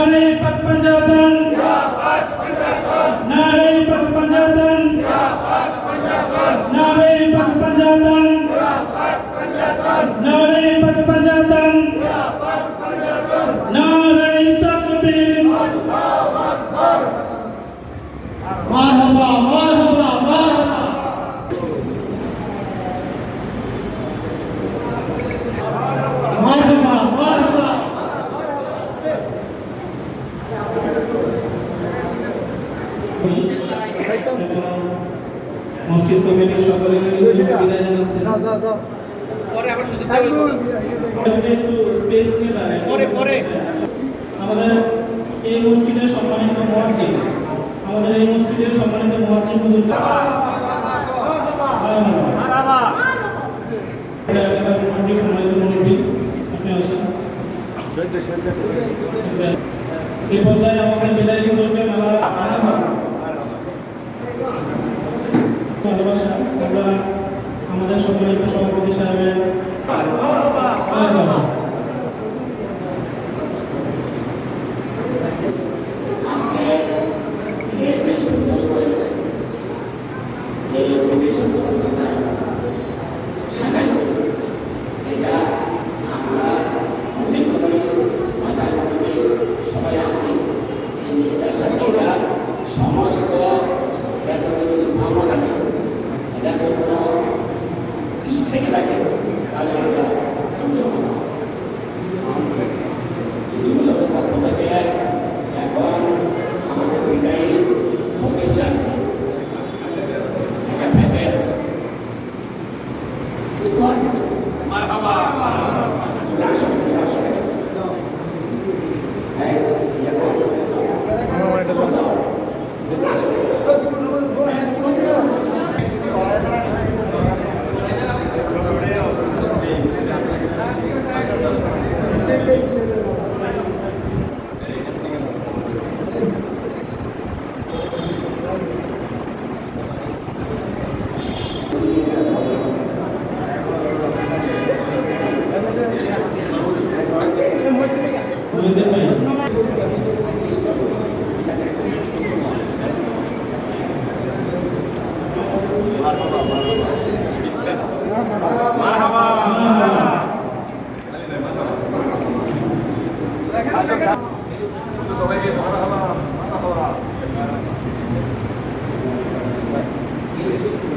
नारे पक पंजातन नारे पक মসজিদ কমিটির সকলে মিলে বিদায় জানাচ্ছি। একটু স্পেস নিয়ে দাঁড়ায়। পরে, পরে। আমাদের এই মসজিদের সম্মানিত মুয়াজ্জিন আমাদের এই মসজিদের সম্মানিত মুয়াজ্জিন হুজুর এই পর্যায়ে আমাদের বিদায় হুজুরকে মালা ভালোবাসা আমরা আমাদের সম্মানিত সভাপতি সাহেবের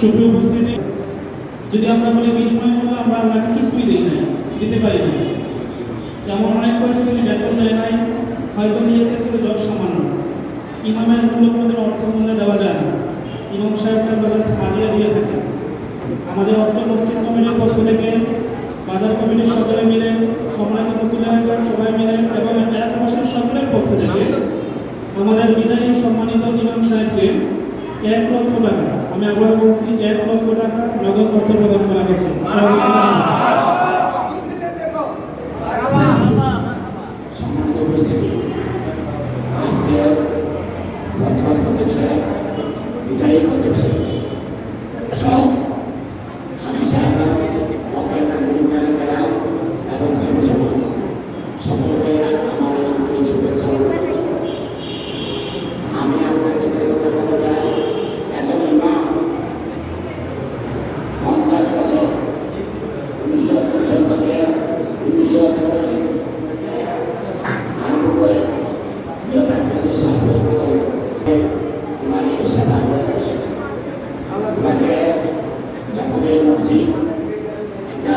সুপ্রিয় উপস্থিতি, যদি আমরা বলি বিনিময় মূল্য আমরা আল্লাহকে কিছুই দিই না দিতে পারি না যেমন অনেক পরিস্থিতি বেতন নেয় নাই, হয়তো নিয়েছে কিন্তু যত সামান্য ইমামের মূল্য অর্থ মূল্যে দেওয়া যায় না। ইমাম সাহেবরা জাস্ট হাদিয়া দিয়ে থাকে। আমাদের অত্র মসজিদ কমিটির পক্ষ থেকে, বাজার কমিটির সকলে মিলে, সম্মানিত মুসলিম সবাই মিলে এবং এলাকাবাসীর সকলের পক্ষ থেকে আমাদের বিদায়ী সম্মানিত ইমাম সাহেবকে এক লক্ষ টাকা, আমি আবার বলছি, এক লক্ষ টাকা নগদ অর্থ প্রদান করা হয়েছে সম্মানিত উপস্থিতি আজকে বর্তমান খতিব সাহেব বিদায়ী খতিব সাহেব সব হাজি সাহেবরা অকালকার মুরব্বীরা এবং জনসমাজ সকলকে আমার আন্তরিক শুভেচ্ছা ও অভিনন্দন। আমি আপনাকে যে কথা বলতে চাই একজন ইমাম পঞ্চাশ বছর উনিশশো পঁয়ষট্টি থেকে উনিশশো চৌরাশি থেকে আরম্ভ করে দুই হাজার পঁচিশ সাল পর্যন্ত ওনার এই সেবা বয়স ওনাকে যখন এই মসজিদ একটা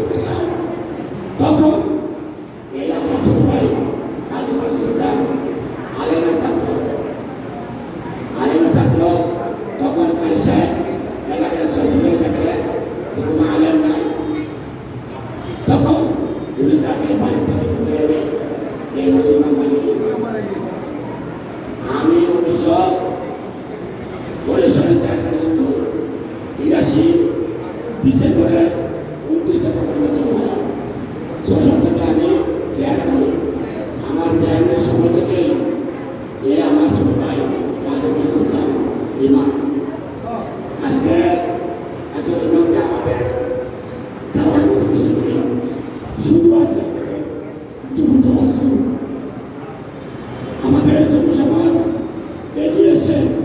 তখন উনি তাকে বাড়ি থেকে তুলে এনে এই রোজনা মালিক আমি উনিশশো পরে সালে চার পর্যন্ত তিরাশি ডিসেম্বরের উনত্রিশ টাকা পর্যন্ত যখন থেকে আমি chair A matéria de Puxa Massa, ele ia ser